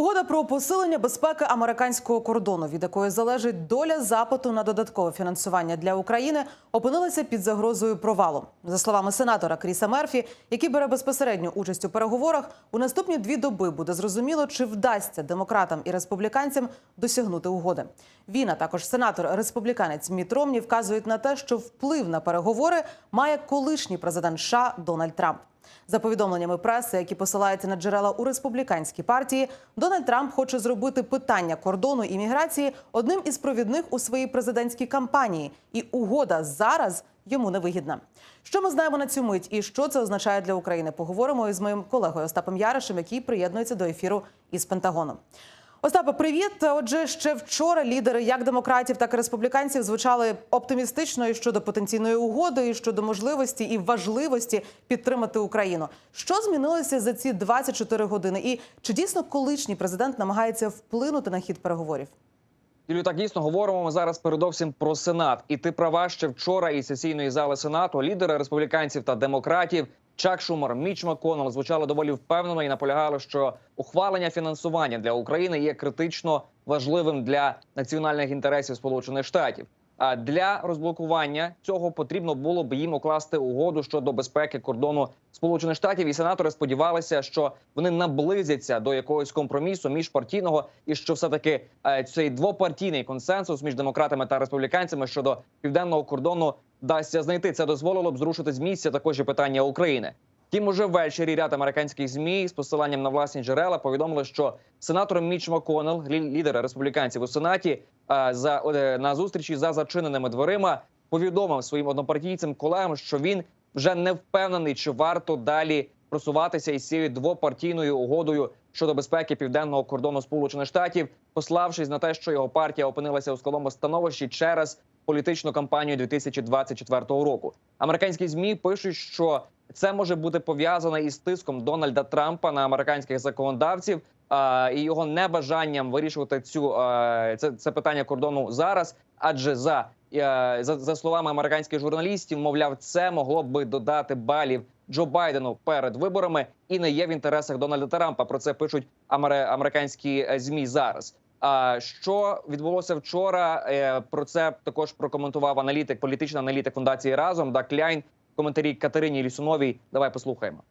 Угода про посилення безпеки американського кордону, від якої залежить доля запиту на додаткове фінансування для України, опинилася під загрозою провалу. За словами сенатора Кріса Мерфі, який бере безпосередню участь у переговорах, у наступні дві доби буде зрозуміло, чи вдасться демократам і республіканцям досягнути угоди. Він, а також сенатор республіканець Міт Ромні вказують на те, що вплив на переговори має колишній президент США Дональд Трамп. За повідомленнями преси, які посилаються на джерела у республіканській партії, Дональд Трамп хоче зробити питання кордону і міграції одним із провідних у своїй президентській кампанії, і угода зараз йому невигідна. Що ми знаємо на цю мить і що це означає для України? Поговоримо із моїм колегою Остапом Яришем, який приєднується до ефіру із Пентагону. Остапе, привіт. Отже, ще вчора лідери як демократів, так і республіканців звучали оптимістично і щодо потенційної угоди, і щодо можливості і важливості підтримати Україну. Що змінилося за ці 24 години? І чи дійсно колишній президент намагається вплинути на хід переговорів? Юлію, так дійсно говоримо ми зараз передовсім про сенат. І ти права ще вчора із сесійної зали сенату лідери республіканців та демократів Чак Шумер, Міч Маконел звучали доволі впевнено і наполягали, що ухвалення фінансування для України є критично важливим для національних інтересів Сполучених Штатів. Для розблокування цього потрібно було б їм укласти угоду щодо безпеки кордону Сполучених Штатів. І сенатори сподівалися, що вони наблизяться до якогось компромісу міжпартійного, і що все таки цей двопартійний консенсус між демократами та республіканцями щодо південного кордону вдасться знайти. Це дозволило б зрушити з місця також і питання України. Тім уже ввечері ряд американських змі з посиланням на власні джерела повідомили, що сенатор Міч Маконел, лідер республіканців у сенаті, за на зустрічі за зачиненими дверима повідомив своїм однопартійцям колегам, що він вже не впевнений, чи варто далі просуватися із цією двопартійною угодою щодо безпеки південного кордону Сполучених Штатів, пославшись на те, що його партія опинилася у складному становищі через політичну кампанію 2024 року. Американські змі пишуть, що це може бути пов'язано із тиском Дональда Трампа на американських законодавців а, і його небажанням вирішувати цю а, це, це питання кордону зараз. Адже за, а, за за словами американських журналістів, мовляв, це могло би додати балів Джо Байдену перед виборами і не є в інтересах Дональда Трампа. Про це пишуть американські змі зараз. А що відбулося вчора? Е, Про це також прокоментував аналітик, політичний аналітик фундації разом Дак Кляйн коментарі Катерині Лісуновій. Давай послухаємо.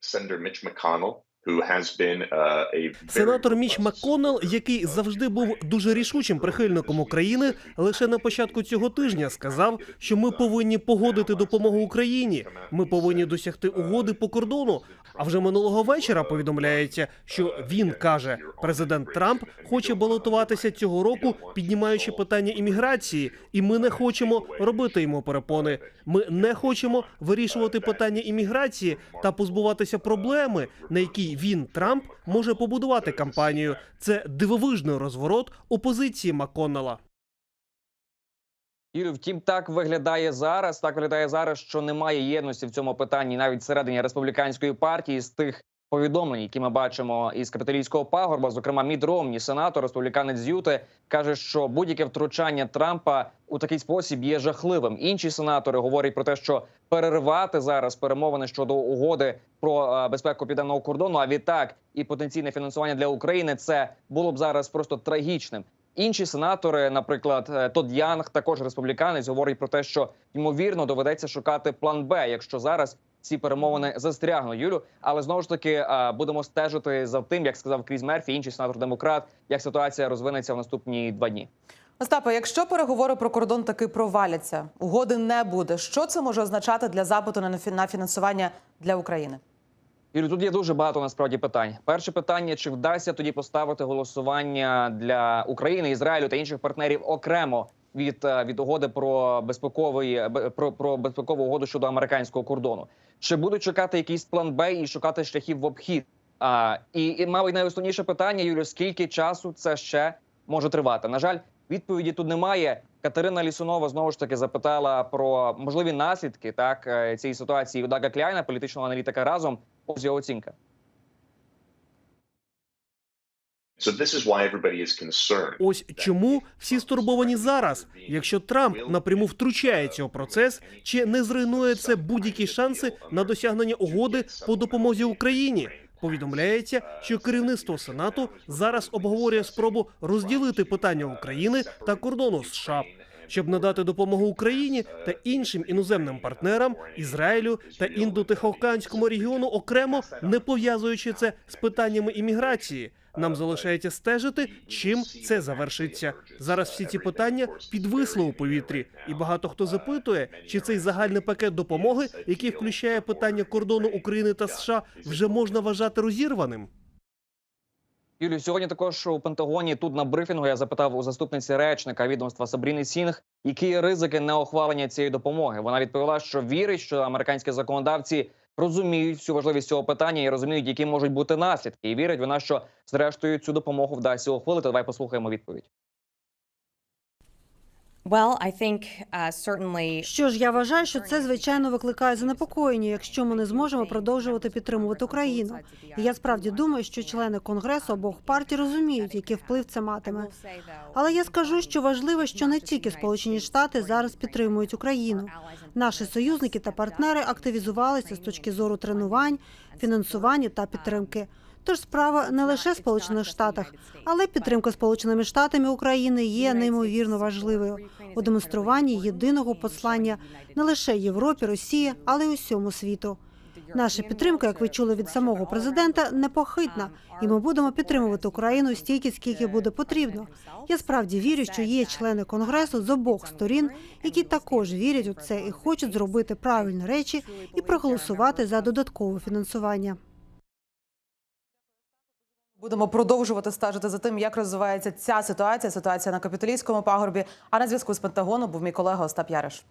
Senator Mitch McConnell, uh, Сенатор Міч МакКоннелл, який завжди був дуже рішучим прихильником України, лише на початку цього тижня сказав, що ми повинні погодити допомогу Україні. Ми повинні досягти угоди по кордону. А вже минулого вечора повідомляється, що він каже, президент Трамп хоче балотуватися цього року, піднімаючи питання імміграції, і ми не хочемо робити йому перепони. Ми не хочемо вирішувати питання імміграції та позбуватися проблеми, на якій він Трамп може побудувати кампанію. Це дивовижний розворот опозиції позиції Макконнелла. Юрію, втім, так виглядає зараз. Так виглядає зараз, що немає єдності в цьому питанні навіть всередині республіканської партії з тих повідомлень, які ми бачимо із капіталійського пагорба. Зокрема, Мід Ромні, сенатор, республіканець Юти, каже, що будь-яке втручання Трампа у такий спосіб є жахливим. Інші сенатори говорять про те, що переривати зараз перемовини щодо угоди про е, безпеку південного кордону. А відтак і потенційне фінансування для України це було б зараз просто трагічним. Інші сенатори, наприклад, е, Тодд Янг, також республіканець, говорить про те, що ймовірно доведеться шукати план Б, якщо зараз ці перемовини застрягнуть, Юлю. Але знову ж таки е, будемо стежити за тим, як сказав Кріс Мерфі, інший сенатор демократ, як ситуація розвинеться в наступні два дні. Остапе, якщо переговори про кордон таки проваляться, угоди не буде. Що це може означати для запиту на фі- фінансування для України? Юлю, тут є дуже багато насправді питань. Перше питання: чи вдасться тоді поставити голосування для України, Ізраїлю та інших партнерів окремо від, е, від угоди про безпековий бе- про, про безпекову угоду щодо американського кордону? Чи будуть шукати якийсь план Б і шукати шляхів в обхід? А і, і мабуть, найосновніше питання, Юлю, скільки часу це ще може тривати? На жаль, відповіді тут немає. Катерина Лісунова знову ж таки запитала про можливі наслідки так е, цієї ситуації у Дага Кляйна, політичного аналітика разом. Ось його оцінка. Ось чому всі стурбовані зараз. Якщо Трамп напряму втручається у процес, чи не зруйнує це будь-які шанси на досягнення угоди по допомозі Україні? Повідомляється, що керівництво Сенату зараз обговорює спробу розділити питання України та кордону США, щоб надати допомогу Україні та іншим іноземним партнерам Ізраїлю та індотихоокеанському регіону окремо, не пов'язуючи це з питаннями імміграції. Нам залишається стежити, чим це завершиться. Зараз всі ці питання підвисли у повітрі, і багато хто запитує, чи цей загальний пакет допомоги, який включає питання кордону України та США, вже можна вважати розірваним. Юлію, сьогодні також у Пентагоні тут на брифінгу я запитав у заступниці речника відомства Сабріни Сінг, які ризики неухвалення цієї допомоги. Вона відповіла, що вірить, що американські законодавці розуміють всю важливість цього питання і розуміють, які можуть бути наслідки. І вірить вона, що зрештою цю допомогу вдасться ухвалити. Давай послухаємо відповідь. Що ж, я вважаю, що це звичайно викликає занепокоєння, якщо ми не зможемо продовжувати підтримувати Україну. І я справді думаю, що члени конгресу обох партій розуміють, який вплив це матиме. Але я скажу, що важливо, що не тільки Сполучені Штати зараз підтримують Україну. Наші союзники та партнери активізувалися з точки зору тренувань, фінансування та підтримки. Тож справа не лише в Сполучених Штатах, але підтримка Сполученими Штатами України є неймовірно важливою у демонструванні єдиного послання не лише Європі, Росії, але й усьому світу. Наша підтримка, як ви чули від самого президента, непохитна, і ми будемо підтримувати Україну стільки, скільки буде потрібно. Я справді вірю, що є члени конгресу з обох сторін, які також вірять у це і хочуть зробити правильні речі і проголосувати за додаткове фінансування. Будемо продовжувати стежити за тим, як розвивається ця ситуація. Ситуація на капітолійському пагорбі. А на зв'язку з Пентагону був мій колега Остап Яриш.